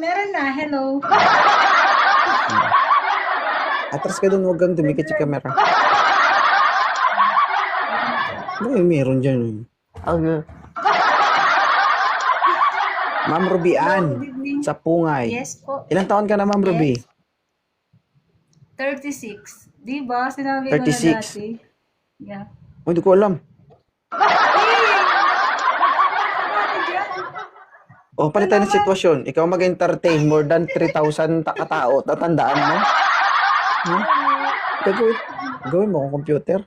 meron na. Hello. Atras ka dun, huwag kang dumikit sa camera. Ay, meron dyan. eh. Okay. Ma'am Ruby Ann, Good evening. sa Pungay. Yes po. Ilang taon ka na, Ma'am Ruby? 36. Di ba? Sinabi ko 36. na dati. Yeah. Oh, hindi ko alam. Oh, palitan ng sitwasyon. Ikaw mag-entertain more than 3,000 ta- katao. Tatandaan mo? Ha? Gagawin, gawin mo kung computer.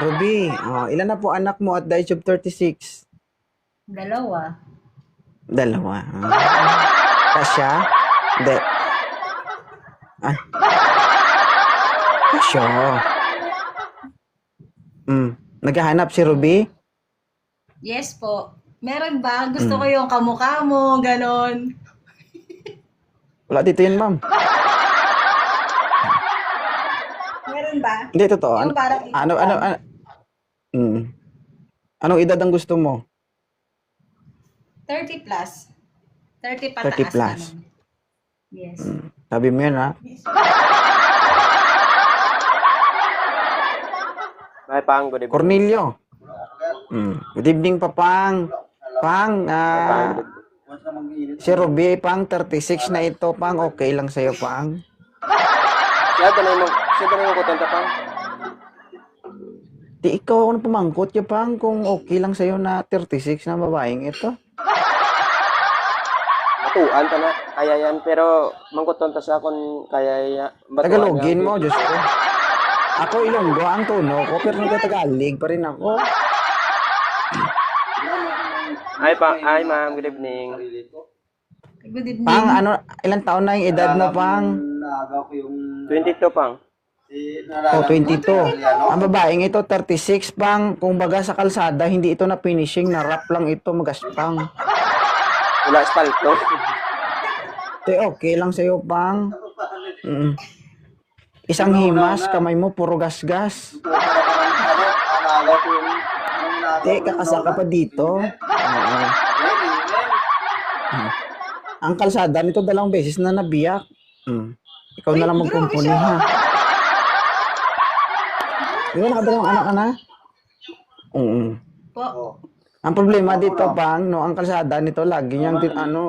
Ruby, oh, ilan na po anak mo at the age of 36? Dalawa. Dalawa. Ah. Kasya? Hindi. Ah. Kasya. Mm. Naghahanap si Ruby? Yes po. Meron ba? Gusto Mm. ko yung kamukha mo, ganon. Wala dito yun, ma'am. Meron ba? Hindi, totoo. Ano, Yung parang ano, ano, ano, mm. Anong edad ang gusto mo? 30 plus. 30 pataas 30 plus. naman. Yes. Sabi mo yan, ha? May pang, good evening. Cornelio. Mm. Good evening, Papang. Pang, ah, si Ruby, Pang, 36 na ito, Pang. Okay lang sa'yo, Pang. Siya, tanay mo, siya tanay mo ko tanta pang. Di ikaw ako na pumangkot ya, Pang, kung okay lang sa'yo na 36 na babaeng ito. Matuan ta na, kaya yan. Pero, mangkuton ta sa akon, kaya yan. Tagalogin mo, Diyos ko. Ako Ilonggo ang tono ko, pero nagtatagalog pa rin ako. Ay, pang, ay, ma'am, good evening. Good evening. Pang, ano, ilang taon na yung edad mo, Pang? 22 pang. O, 22. Ang babaeng ito, 36, Pang. Kung baga sa kalsada, hindi ito na finishing, na wrap lang ito, magaspang. Wala espalto. Te, okay lang sa'yo, Pang. Mm. Isang himas, kamay mo, puro gasgas. Te, kakasa ka pa dito. Mm. Ang kalsada nito dalawang beses na nabiyak. Mm. Ikaw na lang magkumpuni, ha? Di ba nakadalawang anak ka na? Oo. po. Ang problema dito, pang, no, ang kalsada nito, lagi niyang, tin- ano,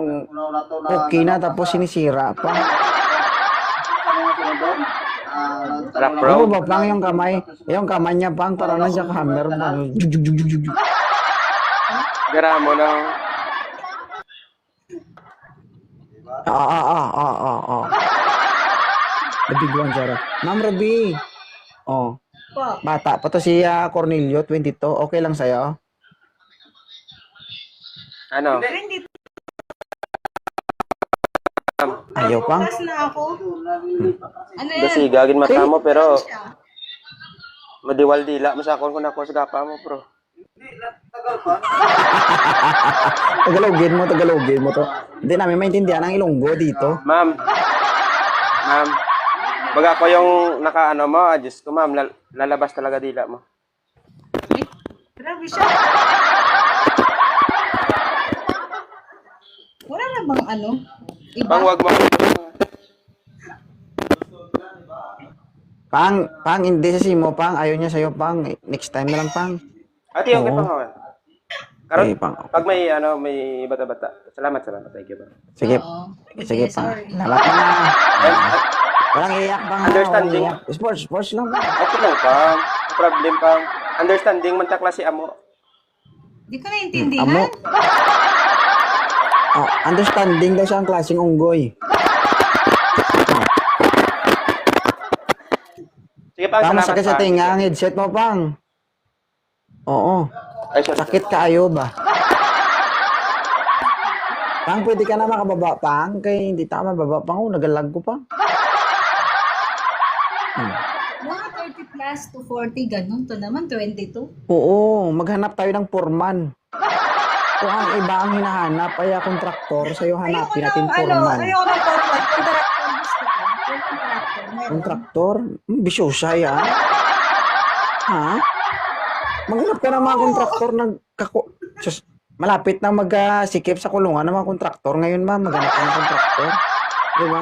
okay na, tapos sinisira pa. Rock Ano road. ba, pang, yung kamay, yung kamay niya, pang, para na siya hammer, pang, jug, jug, jug, jug, jug, jug. Gara mo na. Ah, ah, ah, ah, ah, ah. The big one, Sarah. Ma'am Ruby. Oh, Po. bata pa to si ah, Cornelio, 22. Okay lang sa'yo? Ano? 22 Ayaw, pang. plus na ako. Ano yan? Kasi gagin mata mo, pero madiwal dila mo sa akon kung ako sa gapa mo, bro. Tagalogin mo, Tagalogin mo to. Hindi namin maintindihan ang Ilonggo dito. Ma'am. Ma'am. Baga ako yung naka ano mo, adjust ko, ma'am. Lal- lalabas talaga dila mo. Grabe siya. Wala na bang ano? Iba? Pang wag mo. Pang, pang, hindi sa simo, pang. Ayaw niya sa'yo, pang. Next time na lang, pang. Ate, okay Oo. pang hawan. Karon, Okay, pang. pag may ano, may bata-bata. Salamat, salamat. Thank you, bro. Sige, Oo. sige, Okay, pang. sorry. Lalat mo na. Ay, Walang iyak, pang. ha? Understanding. Walang iyak. Sports, sports lang. Okay lang, pang. No problem, pang. Understanding man ta klase amo. Di ko naintindihan. Amo. Oh, understanding daw siya ang klaseng unggoy. Sige, pang. Tama salamat, sakit sa pang. tinga ang headset mo, pang. Oo. Ay, sorry. Sakit ka ayo ba? Pang, pwede ka na makababa, pang. Kay hindi tama baba, pang. Oh, nagalag ko, pang. Hmm. Mga 30 plus to 40, ganun. To naman, 22. Oo, maghanap tayo ng foreman. Kung ang iba ang hinahanap ay kontraktor, sa'yo hanapin natin ano, foreman. ayoko ng forward. Contractor gusto ko. Yung contractor. Meron. Kontraktor? Hmm, bisyosa yan. Ha? Maghanap ka ng mga kontraktor ng kako... Diyos, malapit na magsikip sa kulungan ng mga kontraktor. Ngayon, ma'am, maghanap ka ng kontraktor. Di ba?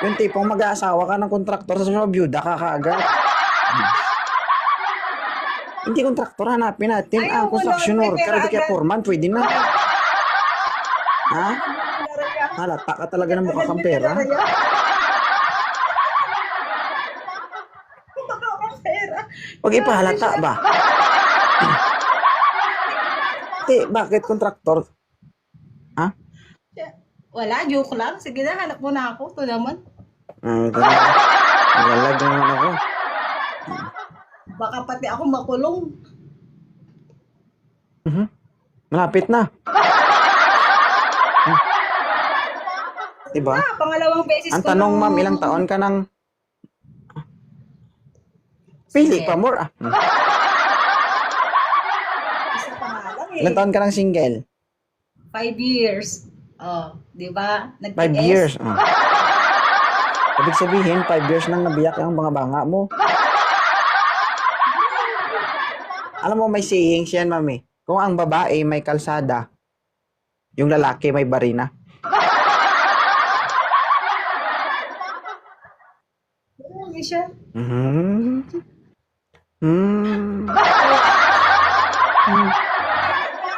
Yung tipong mag-aasawa ka ng kontraktor, sa mga byuda ka kaagad. Hindi kontraktor, hanapin natin Ay, ang oo, construction worker. Di kaya foreman, pwede na. Ha? Halata ka talaga ng mukha kang pera. Huwag ipahalata ba? Te, bakit kontraktor? Ha? Wala, joke lang. Sige na, hanap mo na ako. Ito naman. Ah, ito na. Nagalag na naman ako. Baka pati ako makulong. Mhm. Malapit na. Hmm. Diba? Ah, pangalawang beses Ang ko tanong, ma'am, ilang taon ka nang... Pili pa more, ah. Hmm. Isa pa nga lang eh. Ilang taon ka nang single? Five years. Oh, di ba? Nag-TS. Five years. Oh. Ibig sabihin, five years nang nabiyak yung mga banga mo. Alam mo, may sayings yan, mami. Kung ang babae may kalsada, yung lalaki may barina. Ano siya? Hmm. Hmm. Hmm.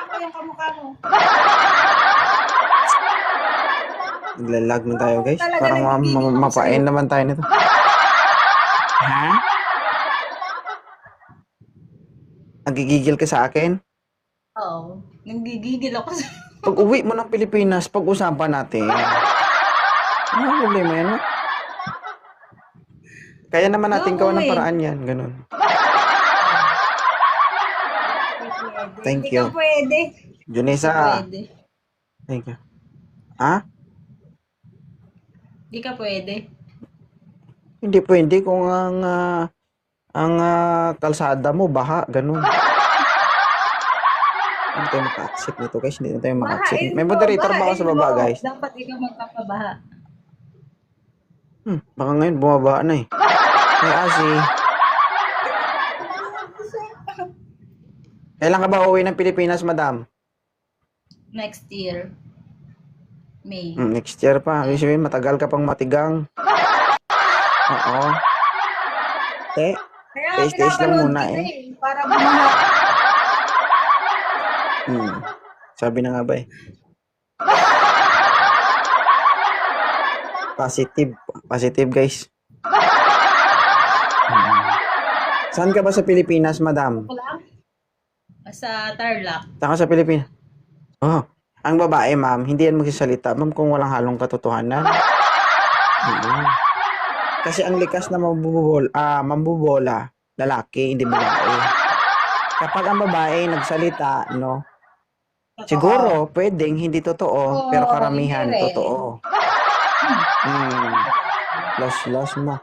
Ako yung kamukha mo. Naglalag na tayo, guys. Talaga Parang ma- ma- mapain naman tayo nito. Ha? Nagigigil ka sa akin? Oo. Nanggigigil ako sa... Pag uwi mo ng Pilipinas, pag-usapan natin. Ano ang problema yan? Kaya naman natin Oo, gawa ng paraan yan. Ganun. Thank Hindi you. ka pwede. Junisa. Pwede. Thank you. Ha? Hindi ka pwede. Hindi pwede kung ang ah, ang ah, kalsada mo baha, ganun. Hindi tayo maka-accept nito guys, hindi na tayo maka-accept. Bahain May mo, moderator ba ako bahain sa baba mo. guys? Dapat ikaw magpapabaha. Hmm, baka ngayon bumaba na eh. Ay, Asi. Kailan ka ba uwi ng Pilipinas, madam? Next year. May. Hmm, next year pa. Ibig sabihin, matagal ka pang matigang. Oo. Te, Kaya Taste-taste lang pinapanood muna kita eh. Para bumaha. hmm. Sabi na nga ba eh. Positive. Positive, guys. Hmm. Saan ka ba sa Pilipinas, madam? Lang. Sa Tarlac. Saan ka sa Pilipinas? Oh, ang babae, ma'am, hindi yan magsasalita, ma'am, kung walang halong katotohanan. Kasi ang likas na mambubol, ah, mambubola, lalaki, hindi babae. Kapag ang babae nagsalita, no, siguro, pwedeng hindi totoo, Oo, pero karamihan, hindi rin. totoo. Hmm. Loss-loss mo.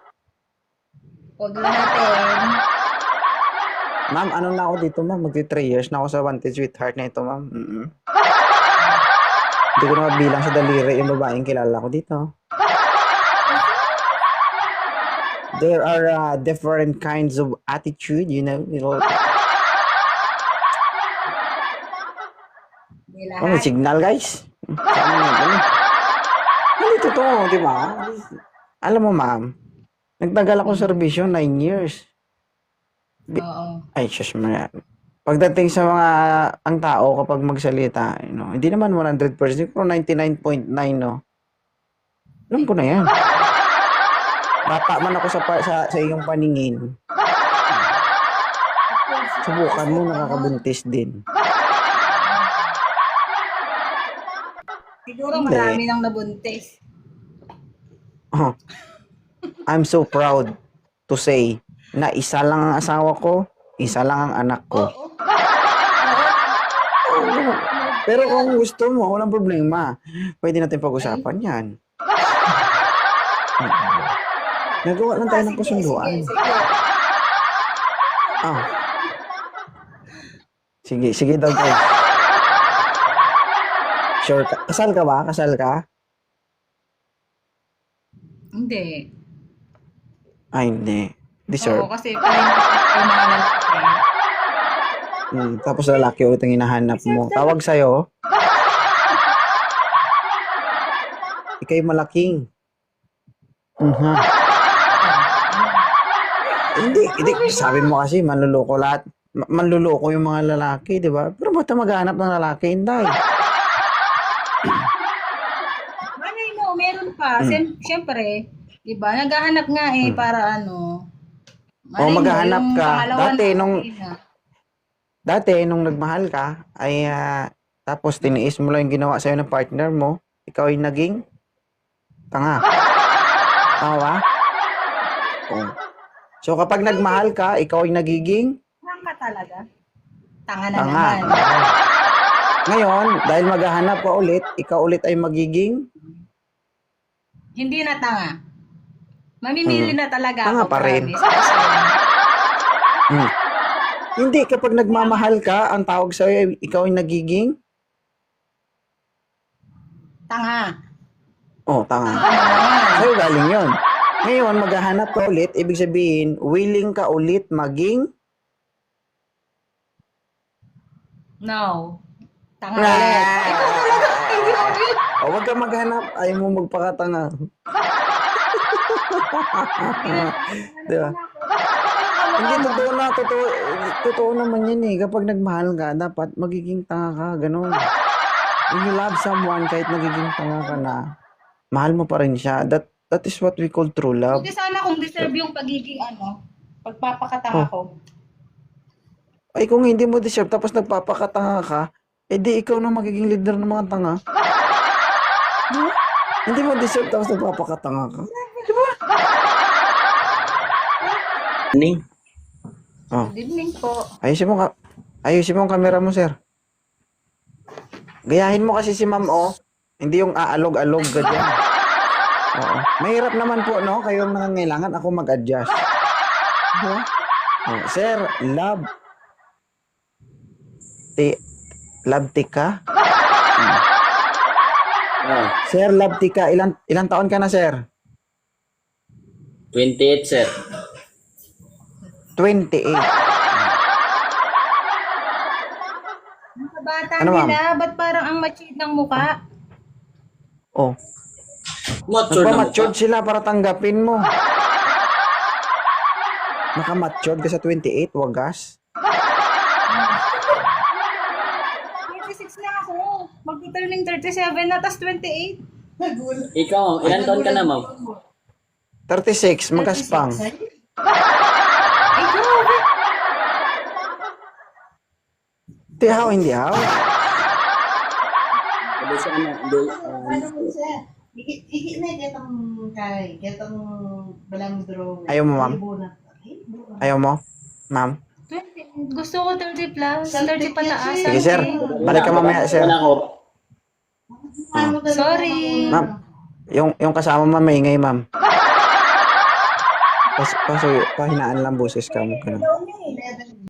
Huwag natin. Ma'am, ano na ako dito, ma'am? Magti 3 years na ako sa Wanted Sweetheart na ito, ma'am. Mm-mm. Hindi ko na mabilang sa daliri yung babaeng kilala ko dito. There are uh, different kinds of attitude, you know. You know. Oh, may signal, guys. Saan nandun? Hindi totoo, di ba? Alam mo, ma'am, nagtagal ako sa serbisyo 9 years. Oo. Ay, shush yan. Pagdating sa mga, ang tao kapag magsalita, you know, hindi naman 100%, pero 99.9, no? Alam ko na yan. Bata man ako sa, sa, sa iyong paningin. Subukan mo, nakakabuntis din. Siguro marami nang nabuntis. Oh. I'm so proud to say na isa lang ang asawa ko, isa lang ang anak ko. Oo. Oo. Pero kung gusto mo, walang problema. Pwede natin pag-usapan yan. Nagawa lang tayo ng kasunduan. Ah. Sige, sige daw guys. Sure ka. Kasal ka ba? Kasal ka? Hindi. Ay, hindi. Oo, Deserve. kasi parang yung mga lalaki. Mm, tapos lalaki ulit ang hinahanap mo. Tawag sa'yo. Ika'y malaking. Mhm. Hindi, hindi. Sabi mo kasi, manluloko lahat. Ma- Manluloko yung mga lalaki, di ba? Pero ba't maghanap ng lalaki, Inday? Malay mo, meron pa. Siyem- Siyempre, di ba? Naghahanap nga eh, para ano. Malay Oo, mo, maghahanap ka. Dati, nung- na. Dati, nung nagmahal ka, ay ah, tapos tiniis mo lang yung ginawa sa'yo ng partner mo, ikaw ay naging tanga. Tama ba? Oo. So, kapag nagmahal ka, ikaw ay nagiging Tanga talaga. Tanga na tanga. naman. Ngayon, dahil maghahanap ka ulit, ikaw ulit ay magiging Hindi na tanga. Mamimili na talaga Hmm. Tanga ako. pa rin. Hmm. Hindi, kapag nagmamahal ka, ang tawag sa'yo, ay ikaw ay nagiging, Tanga. oh, tanga. Sa'yo galing yon. Ngayon, maghahanap ka ulit, ibig sabihin, willing ka ulit maging, No. Tanga. Hindi ulit. oh, wag ka maghanap, ayaw mo magpakatanga. Di ba? Hindi, totoo na, totoo, totoo naman yun eh. Kapag nagmahal ka, dapat magiging tanga ka, ganun. When you love someone, kahit nagiging tanga ka na, mahal mo pa rin siya. That, that is what we call true love. Buti sana kung deserve yung pagiging ano, pagpapakatanga Oh. ko. Ay, kung hindi mo deserve, tapos nagpapakatanga ka, edi ikaw na magiging leader ng mga tanga. Di ba? Hindi mo deserve, tapos nagpapakatanga ka. Ning, Oh, Good evening po. ayusin mo ka. Ayusin mo ang camera mo, sir. Gayahin mo kasi si ma'am, oh. Hindi yung aalog-alog ka dyan. Oo. Mahirap naman po, no? Kayo ang nangangailangan, ako mag-adjust. Diba? Oh, sir, love. Ti love tika? oh, Sir, love tika. Ilan, ilan taon ka na, sir? 28 sir. 28. Ang kabata Ano, ma'am? nila, ba't parang ang machid ng muka? Oh. Mature na Nagpa-matured sila para tanggapin mo. Naka-matured ka sa 28, wagas. 26 na ako. Mag-turning 37 na, tas 28. Ikaw, ilan taon ka na, ma'am? 36, magaspang. Ay, grabe. Hindi haw, hindi haw. Sabi sa ano, hindi, Iki na kitang kay, kitang balang drone. Ayaw mo, ma'am? Ayaw mo? Ma'am? 20. Gusto ko 30 plus. 30 pataas. Sige, sir. Balik ka mamaya, sir. wala ko. Sorry. Ma'am, yung, yung kasama ma'am, maingay, ma'am. Pas, paso, pahinaan lang boses ka mo. Ganun.